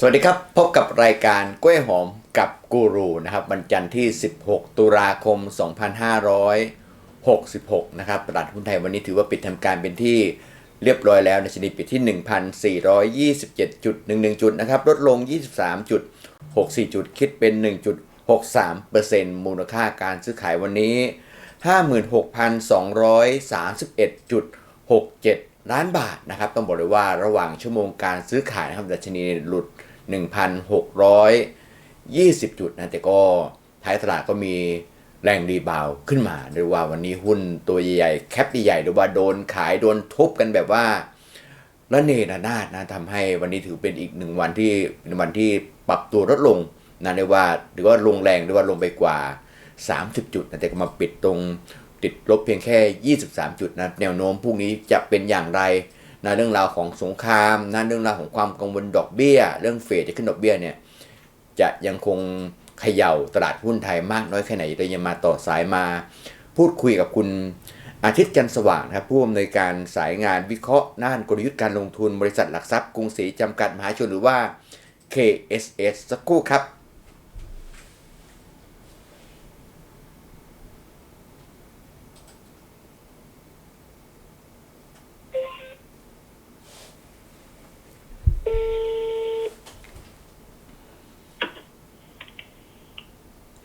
สวัสดีครับ พบกับรายการกล้วยหอมกับกูรูนะครับวันจันทร์ที่ 16 ตุลาคม 2566 นะครับตลาดหุ้นไทยวันนี้ถือว่าปิดทำการเป็นที่เรียบร้อยแล้วในชนิดปิดที่ 1,427.11 จุดนะครับลดลง 23.64 จุดคิดเป็น 1.63%มูลค่าการซื้อขายวันนี้ 56,231.67 ล้านบาทนะครับต้องบอกเลยว่าระหว่างชั่วโมงการซื้อขายนะครับดัชนีหลุด 1,620 จุดนะแต่ก็ท้ายตลาดก็มีแรงรีบาวขึ้นมาหรือว่าวันนี้หุ้นตัวใหญ่ๆแคปใหญ่ๆหรือว่าโดนขายโดนทุบกันแบบว่าระเนรนาดนะทำให้วันนี้ถือเป็นอีกหนึ่งวันที่เป็นวันที่ปรับตัวลดลงนะเรียกว่าหรือว่าลงแรงหรือว่าลงไปกว่า 30 จุดนะแต่ก็มาปิดตรงติดลบเพียงแค่ 23 จุดนะแนวโน้มพรุ่งนี้จะเป็นอย่างไร นะเรื่องราวของสงครามนะเรื่องราวของความกังวลดอกเบี้ย เรื่องเฟดจะขึ้นดอกเบี้ยเนี่ยจะยังคงเขย่าตลาดหุ้นไทยมากน้อยแค่ไหนเรายังมาต่อสายมา พูดคุยกับคุณอาทิตย์จันสว่างนะครับผู้อำนวยการสายงานวิเคราะห์ด้านกลยุทธ์การลงทุนบริษัทหลักทรัพย์กรุงศรีจำกัดมหาชนหรือว่า KSS สักครู่ครับ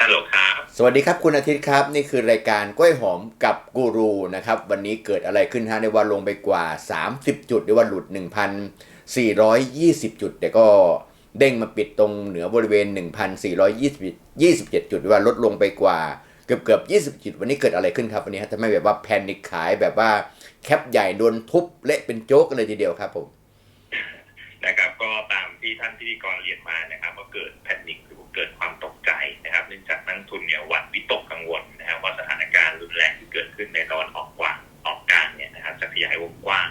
ฮัลโหลครับ ส วัสดีครับคุณอาทิตย์ครับ นี่คือรายการกล้วยหอมกับกูรูนะครับ วันนี้เกิดอะไรขึ้นฮะในวันลงไปกว่า 30 จุดในวันหลุด 1,420 จุด แต่ก็เด้งมาปิดตรงเหนือบริเวณ 1,427 จุดในวันลดลงไปกว่าเกือบเกือบ 20 จุด วันนี้เกิดอะไรขึ้นครับวันนี้ทำให้แบบว่าแพนิคขายแบบว่าแคปใหญ่โดนทุบเละเป็นโจ๊กเลยทีเดียวครับผมนะครับก็ตามที่ท่านพิธีกรเรียนมา ทุนเนี่ยหวั่นวิตกกังวลนะครับว่าสถานการณ์รุนแรงที่เกิดขึ้นในตอนออกกว้างออกกลางเนี่ยนะครับจะขยายวงกว้าง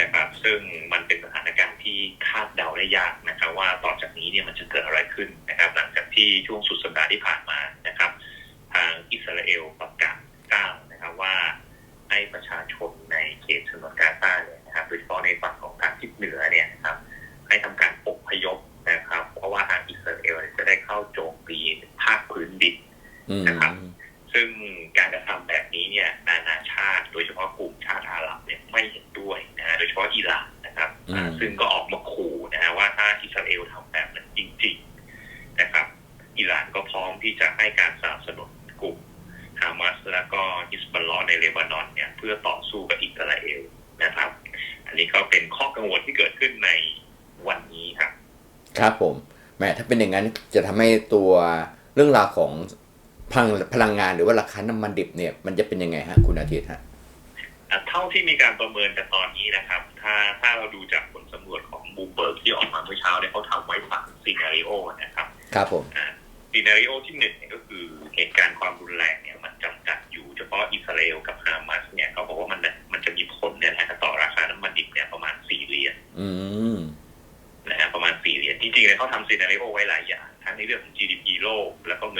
นะครับ ซึ่งมันเป็นสถานการณ์ที่คาดเดาได้ยากนะครับ ว่าต่อจากนี้เนี่ยมันจะเกิดอะไรขึ้นนะครับ หลังจากที่ช่วงสุดสัปดาห์ที่ผ่านมานะครับ ทางอิสราเอลประกาศกล้าวนะครับว่าให้ประชาชนในเขตฉนวนกาซาเนี่ยนะครับโดยเฉพาะในฝั่งของทางทิศเหนือเนี่ยนะครับ ให้ทำการอพยพนะครับ เพราะว่าทางอิสราเอลจะได้เข้าโจมตี ภาคพื้นดินอืมนะครับ ซึ่งการกระทำแบบนี้เนี่ย นานาชาติโดยเฉพาะกลุ่มชาติอาหรับเนี่ยไม่เห็นด้วยนะฮะโดยเฉพาะอิหร่านนะครับอ่าซึ่งก็ออกมาขู่นะฮะว่าถ้าอิสราเอลทำแบบนั้นจริงๆนะครับ อิหร่านก็พร้อมที่จะให้การสนับสนุนกลุ่มฮามาสแล้วก็ฮิสบอลลอในเลบานอนเนี่ยเพื่อต่อสู้กับอิสราเอลนะครับ อันนี้ก็เป็นข้อกังวลที่เกิดขึ้นในวันนี้ครับ ครับผมแหมถ้าเป็นอย่างนั้นจะทำให้ตัว เรื่องราวของพลังพลังงานหรือว่าราคาน้ำมันดิบเนี่ยมันจะเป็นยังไงฮะคุณอาทิตย์ฮะอะเท่าที่มีการประเมินกันตอนนี้นะครับ ถ้าถ้าเราดูจากผลสำรวจของบูมเบิร์กที่ออกมาเมื่อเช้าเนี่ยเขาทำไว้สามซีนารีโอนะครับ ครับผมซีนารีโอที่หนึ่งเนี่ยก็คือเหตุการณ์ความรุนแรงเนี่ยมันจำกัดอยู่เฉพาะอิสราเอลกับฮามาสเนี่ยเขาบอกว่ามันมันจะมีผลเนี่ยนะฮะต่อราคาน้ำมันดิบเนี่ยประมาณสี่เหรียญอืมนะฮะประมาณสี่เหรียญจริงๆเนี่ยเขาทำซีนารีโอไว้หลาย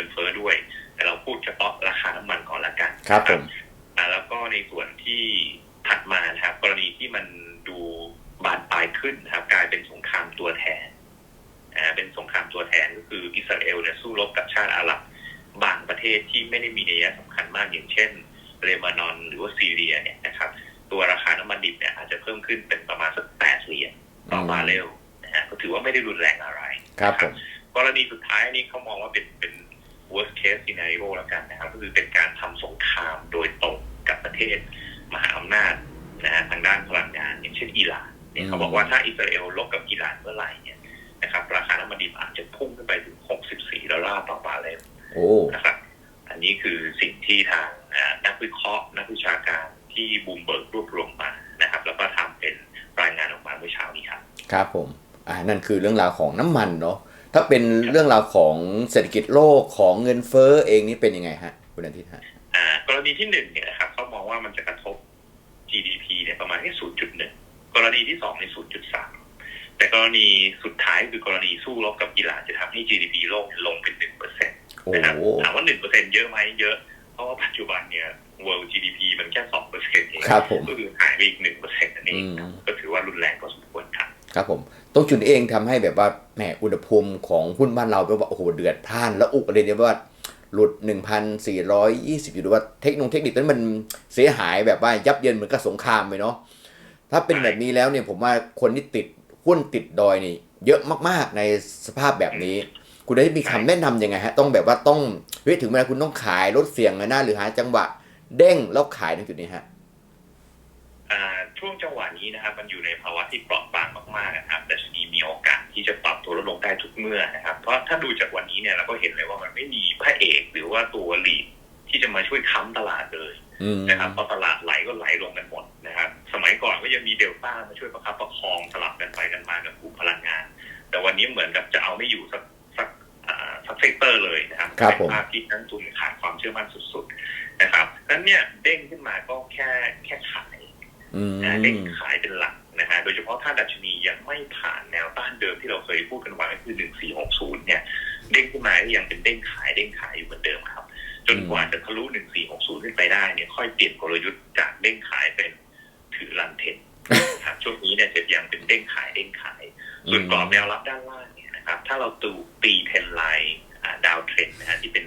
งินเฟ้อด้วย แต่เราพูดเฉพาะราคาน้ำมันก่อนละกันครับผมอ่าแล้วก็ในส่วนที่ถัดมานะครับ กรณีที่มันดูบานปลายขึ้นนะครับ กลายเป็นสงครามตัวแทนอ่าเป็นสงครามตัวแทนก็คืออิสราเอลเนี่ยสู้รบกับชาติอาหรับบางประเทศที่ไม่ได้มีนัยสำคัญมากอย่างเช่นเลบานอนหรือว่าซีเรียเนี่ยนะครับ ตัวราคาน้ำมันดิบเนี่ยอาจจะเพิ่มขึ้นเป็นประมาณสักแปดเหรียญต่อบาร์เรลนะฮะก็ถือว่าไม่ได้รุนแรงอะไรครับผมกรณีสุดท้ายอันนี้เขามองว่าเป็นเป็น worst case scenario แล้วกันนะครับ ก็คือเป็นการทำสงครามโดยตรงกับประเทศมหาอำนาจนะฮะทางด้านพลังงานอย่างเช่นอิหร่านเนี่ยเขาบอกว่าถ้าอิสราเอลลบกับอิหร่านเมื่อไหร่เนี่ยนะครับราคาน้ำมันดิบอาจจะพุ่งขึ้นไปถึง 64 ดอลลาร์ต่อบาร์เรลโอ้นะครับอันนี้คือสิ่งที่ทางอ่านักวิเคราะห์ นักวิชาการที่บูมเบิร์กรวบรวมมานะครับ แล้วก็ทำเป็นรายงานออกมาเมื่อเช้านี้ครับ ครับผม อ่านั่นคือเรื่องราวของน้ำมันเนาะ ถ้าเป็นเรื่องราวของเศรษฐกิจโลกของเงินเฟ้อเองนี่เป็นยังไงฮะคุณอาทิตย์ฮะอ่ากรณีที่หนึ่งเนี่ยนะครับเขามองว่ามันจะกระทบ GDP เนี่ยประมาณแค่0.1กรณีที่สองใน0.3แต่กรณีสุดท้ายคือกรณีสู้รบกับอิหร่านจะทำให้ GDP โลกลงเป็น1%เโอ้นะครับโหถามว่า1%เยอะไหมเยอะ เพราะว่าปัจจุบันเนี่ย world GDP มันแค่2%เองครับผมก็คือหายไปอีก1%นั่นเออืงมก็ถือว่ารุนแรงพอสมควร ครับผมตรงจุดนี้เองทำให้แบบว่าแหมอุณหภูมิของหุ้นบ้านเราแบบว่าโอ้โหเดือดพล่าน แล้วอุกอะไรเนี่ยว่าหลุด 1,420 อยู่ด้วยว่าเทคโนเทคนิคนั้นมันเสียหายแบบว่ายับเยินเหมือนกับสงครามไปเนาะถ้าเป็นแบบนี้แล้วเนี่ยผมว่าคนที่ติดหุ้นติดดอยนี่ เยอะมากๆในสภาพแบบนี้ คุณได้มีคำแนะนำยังไงฮะ ต้องแบบว่าต้องเฮ้ยถึงเวลาคุณต้องขายลดเสี่ยงนะหรือหาจังหวะ เด้งแล้วขายในจุดนี้ฮะ ช่วงจังหวะนี้นะครับมันอยู่ในภาวะที่เปราะบางมากๆนะครับแต่ชนีมีโอกาสที่จะปรับตัวลดลงได้ทุกเมื่อนะครับ เพราะถ้าดูจากวันนี้เนี่ยเราก็เห็นเลยว่ามันไม่มีพระเอกหรือว่าตัวลีดที่จะมาช่วยค้ำตลาดเลยอืมนะครับพอตลาดไหลก็ไหลลงกันหมดนะครับ สมัยก่อนก็ยังมีเดลต้ามาช่วยประคับประคองสลับกันไปกันมากับกลุ่มพลังงาน แต่วันนี้เหมือนกับจะเอาไม่อยู่สักสักอ่าสักเซกเตอร์เลยนะครับครับเป็นผมภาพที่นักลงทุนขาดความเชื่อมั่นสุด ๆ นะครับนั้นเนี่ยเด้งขึ้นมาก็แค่แค่ขาย อืมนะเด้งขายเป็นหลักนะฮะโดยเฉพาะถ้าดัชนียังไม่ผ่านแนวต้านเดิมที่เราเคยพูดกันไว้ก็คือ1460เนี่ยเด้งขึ้นมายังเป็นเด้งขายเด้งขายอยู่เหมือนเดิมครับ จนกว่าจะทะลุ1460ขึ้นไปได้เนี่ยค่อยเปลี่ยนกลยุทธ์จากเด้งขายเป็นถือรันเทนครับช่วงนี้เนี่ยจะยังเป็นเด้งขายเด้งขาย ส่วนกรอบแนวรับด้านล่างเนี่ยนะครับถ้าเราตูตีเทรนไลน์ดาวเทรนนะฮะที่เป็น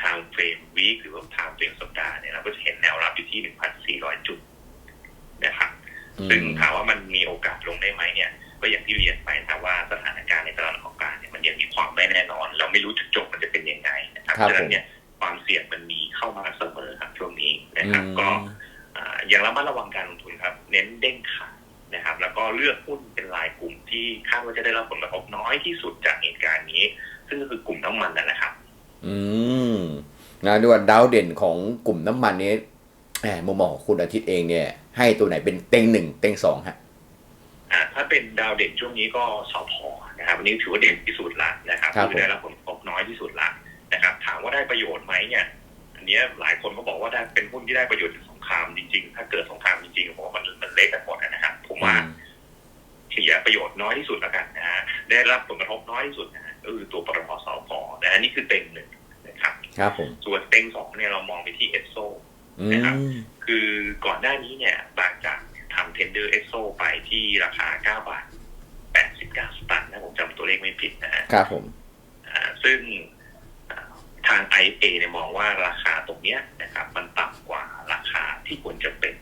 time frame week หรือว่า time frame สัปดาห์เนี่ยเราก็จะเห็นแนวรับอยู่ที่1,400จุด นะครับซึ่งถามว่ามันมีโอกาสลงได้ไหมเนี่ยก็อย่างที่เรียนไปนะครับว่าสถานการณ์ในตลาดของกลางเนี่ยมันยังมีความไม่แน่นอน เราไม่รู้จุดจบมันจะเป็นยังไงนะครับครับฉะนั้นเนี่ยความเสี่ยงมันมีเข้ามาเสมอครับช่วงนี้นะครับอืมก็อ่ายังระมัดระวังการลงทุนครับ เน้นเด้งขายนะครับ แล้วก็เลือกหุ้นเป็นรายกลุ่มที่คาดว่าจะได้รับผลกระทบน้อยที่สุดจากเหตุการณ์นี้ ซึ่งก็คือกลุ่มน้ำมันนั่นแหละครับ อืมนะด้วยว่าดาวเด่นของกลุ่มน้ำมันนี้แห มมุมมองของคุณอาทิตย์เองเนี่ย ให้ตัวไหนเป็นเต็งหนึ่งเต็งสองฮะอ่าถ้าเป็นดาวเด่นช่วงนี้ก็สพนะครับอันนี้ถือว่าเด่นที่สุดละนะครับครับคือได้รับผลกระทบน้อยที่สุดละนะครับ ถามว่าได้ประโยชน์ไหมเนี่ยอันเนี้ยหลายคนก็บอกว่าได้เป็นหุ้นที่ได้ประโยชน์จากสงครามจริงๆ ถ้าเกิดสงครามจริงๆผมว่ามันมันเละกันหมดนะครับผมว่าเสียประโยชน์น้อยที่สุดแล้วกันนะฮะได้รับผลกระทบน้อยที่สุดนะฮะก็คือตัวปตทสพนะฮะนี่คือเต็งหนึ่งนะครับ ครับผมส่วนเต็งสองเนี่ยเรามอง นะครับมคือก่อนหน้านี้เนี่ยบางจากทำเทนเดอร์เอ็กโซไปที่ราคา 9 บาท 89 สตางค์นะผมจำตัวเลขไม่ผิดนะฮะครับผมอ่าซึ่งอ่าทาง IA เนี่ยมองว่าราคาตรงเนี้ยนะครับ มันต่ำกว่าราคาที่ควรจะเป็น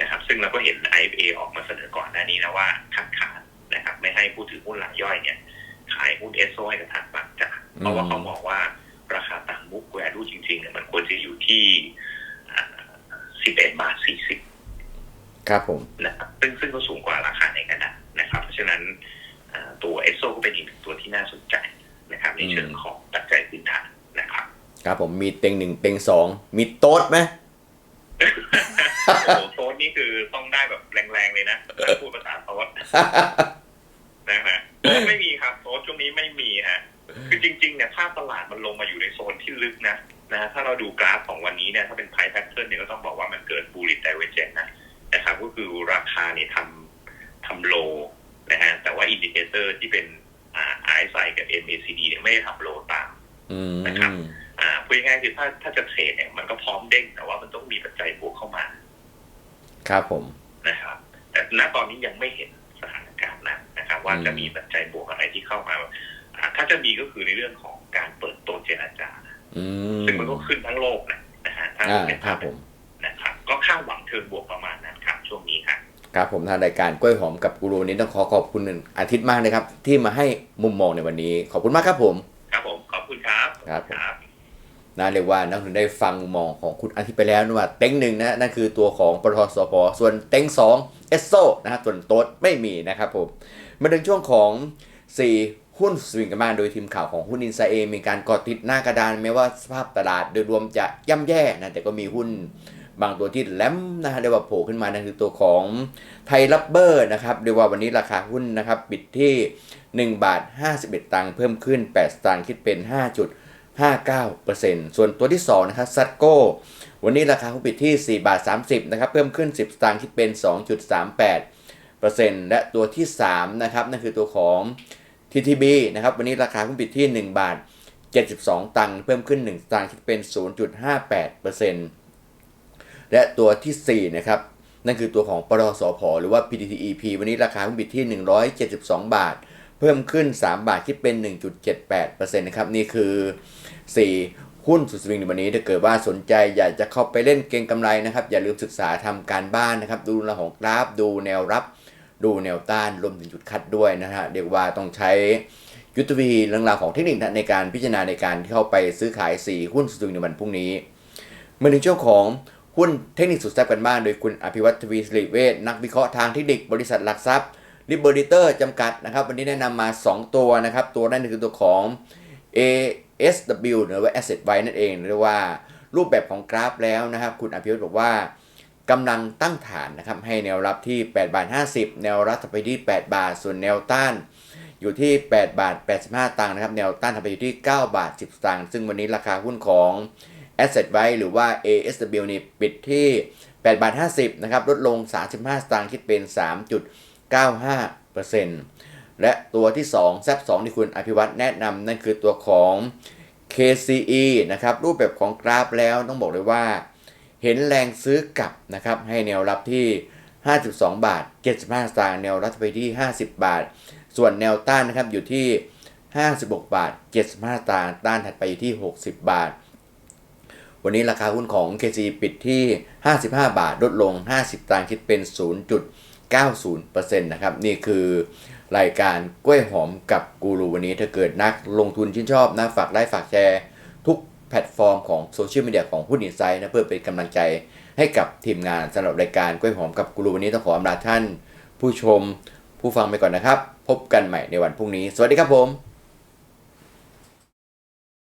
นะครับ ซึ่งเราก็เห็น IA ออกมาเสนอก่อนหน้านี้นะว่าคัดค้านนะครับ ไม่ให้ผู้ถือหุ้นรายย่อยเนี่ย ขายหุ้นเอสโซให้กับทางบางจากเพราะว่าเขามองว่าราคาต่างมุกแวลูจริงๆเนี่ยมันควรจะอยู่ที่อ่า 11 บาท 40 ครับผมนะครับซึ่งซึ่งก็สูงกว่าราคาในกระดาษนะครับ เพราะฉะนั้นอ่าตัวเอสโซก็เป็นอีกหนึ่งตัวที่น่าสนใจนะครับ ในเชิงของปัจจัยพื้นฐานนะครับ ครับผมมีเต็งหนึ่งเต็งสองมีโต๊ดไหมโอ้โหโซนนี่คือต้องได้แบบแรงๆเลยนะถ้าพูดภาษาโซนนะฮะโซนไม่มีครับโซนช่วงนี้ไม่มีฮะคือจริงๆเนี่ยถ้าตลาดมันลงมาอยู่ในโซนที่ลึกนะนะถ้าเราดูกราฟของวันนี้เนี่ยถ้าเป็นไพ่แพทเทิร์นเนี่ยก็ต้อง บอกว่ามันเกิดบูริตไดเวเจนนะนะครับก็คือราคาเนี่ยทำทำโลนะฮะแต่ว่าอินดิเคเตอร์ที่เป็นอ่า RSI กับ MACD เนี่ยไม่ได้ทำโลตามอืมนะครับอ่าพูดง่ายๆคือถ้าถ้าจะเทรดเนี่ยมันก็พร้อมเด้งแต่ว่ามันต้องมีปัจจัยบวกเข้ามา ครับผมนะครับ แต่ณตอนนี้ยังไม่เห็นสถานการณ์นั้นนะครับ ว่าอืมจะมีปัจจัยบวกอะไรที่เข้ามาอ่าถ้าจะมีก็คือในเรื่องของการเปิดโต๊ะเจรจาอืมซึ่งมันก็ขึ้นทั้งโลกนะนะฮะถ้าอ่าเป็นครับผม เชิงบวกประมาณนั้นครับช่วงนี้ครับครับผมทางรายการกล้วยหอมกับกูรูนี้ต้องขอขอบคุณอาทิตย์มากเลยครับ ที่มาให้มุมมองในวันนี้ ขอบคุณมากครับผม ครับผมขอบคุณครับครับผมครับนะเรียกว่านักลงทุนได้ฟังมุมมองของคุณอาทิตย์ไปแล้วนะว่าเต็งหนึ่งนะนั่นคือตัวของปตทสปส่วนเต็งสองเอสโซนะฮะส่วนโต๊ดไม่มีนะครับผมมาถึงช่วงของ 4หุ้นสวิงกันมาโดยทีมข่าวของหุ้นอินไซเองมีการกอดติดหน้ากระดานแม้ว่าสภาพตลาดโดยรวมจะย่ำแย่นะแต่ก็มีหุ้น บางตัวที่แหลมนะฮะเรียกว่าโผล่ขึ้นมานั่นคือตัวของไทยรับเบอร์นะครับเรียกว่าวันนี้ราคาหุ้นนะครับปิดที่ 1 บาท 51 ตังค์เพิ่มขึ้น 8ตางค์คิดเป็น 5 59%ส่วนตัวที่2นะครับซัตโก้วันนี้ราคาหุ้นปิดที่ 4 บาท 30นะครับเพิ่มขึ้น 10ตางค์คิดเป็น 2.38%และตัวที่3นะครับนั่นคือตัวของ TTB นะครับวันนี้ราคาหุ้นปิดที่ 1 บาท 72 ตังค์เพิ่มขึ้น 1ตางค์คิดเป็น 0.58% และตัวที่4นะครับนั่นคือตัวของปตสพหรือว่า PTTEP วันนี้ราคาหุ้นปิดที่ 172 บาท เพิ่มขึ้น 3 บาทคิดเป็น 1.78%นะครับนี่คือ 4 หุ้นสุดสวิงในวันนี้ถ้าเกิดว่าสนใจอยากจะเข้าไปเล่นเก็งกำไรนะครับ อย่าลืมศึกษาทำการบ้านนะครับ ดูรื่องของกราฟดูแนวรับ ดูแนวต้านรวมถึงจุดคัดด้วยนะฮะเรียกว่าต้องใช้ยุทธวิธีเรื่องราวของเทคนิคในการพิจารณาในการเข้าไปซื้อขาย 4 หุ้นสุดสวิงในวันพรุ่งนี้มาถึงช่วงของ หุ้นเทคนิคสุดแซ่บกันบ้าง โดยคุณอภิวัตทวีสิริเวชนักวิเคราะห์ทางเทคนิคบริษัทหลักทรัพย์ลิเบอริเตอร์จำกัดนะครับ วันนี้แนะนำมา 2 ตัวนะครับ ตัวแรกคือตัวของ ASW หรือว่า Asset Buy นั่นเองเรียกว่ารูปแบบของกราฟแล้วนะครับ คุณอภิวัตบอกว่ากำลังตั้งฐานนะครับให้แนวรับที่8บาท50 แนวรับถัดไปที่ 8 บาท ส่วนแนวต้านอยู่ที่ 8 บาท 85 ตังค์นะครับ แนวต้านถัดไปอยู่ที่ 9 บาท 10 ตังค์ซึ่งวันนี้ราคาหุ้นของ Asset b y หรือว่า ASW นี่ปิดที่8บาท50นะครับลดลง 35 สตางค์คิดเป็น 3.95%และตัวที่2แซบ2ที่คุณอภิวัตรแนะนำนั่นคือตัวของ KCE นะครับรูปแบบของกราฟแล้วต้องบอกเลยว่า เห็นแรงซื้อกลับนะครับให้แนวรับที่ 52 บาท 75 สตางค์แนวรับไปที่ 50 บาท ส่วนแนวต้านนะครับอยู่ที่ 56 บาท 75 สตางค์ต้านถัดไปอยู่ที่ 60 บาท วันนี้ราคาหุ้นของ KC ปิดที่ 55 บาทลดลง 50ตังค์คิดเป็น 0.90%นะครับ นี่คือรายการกล้วยหอมกับกูรูวันนี้ถ้าเกิดนักลงทุนชื่นชอบนะฝากไลค์ฝากแชร์ ทุกแพลตฟอร์มของโซเชียลมีเดียของหุ้นอินไซด์นะเพื่อเป็นกำลังใจให้กับทีมงานสำหรับรายการกล้วยหอมกับกูรูวันนี้ต้องขออำลาท่าน ผู้ชมผู้ฟังไปก่อนนะครับ พบกันใหม่ในวันพรุ่งนี้ สวัสดีครับผม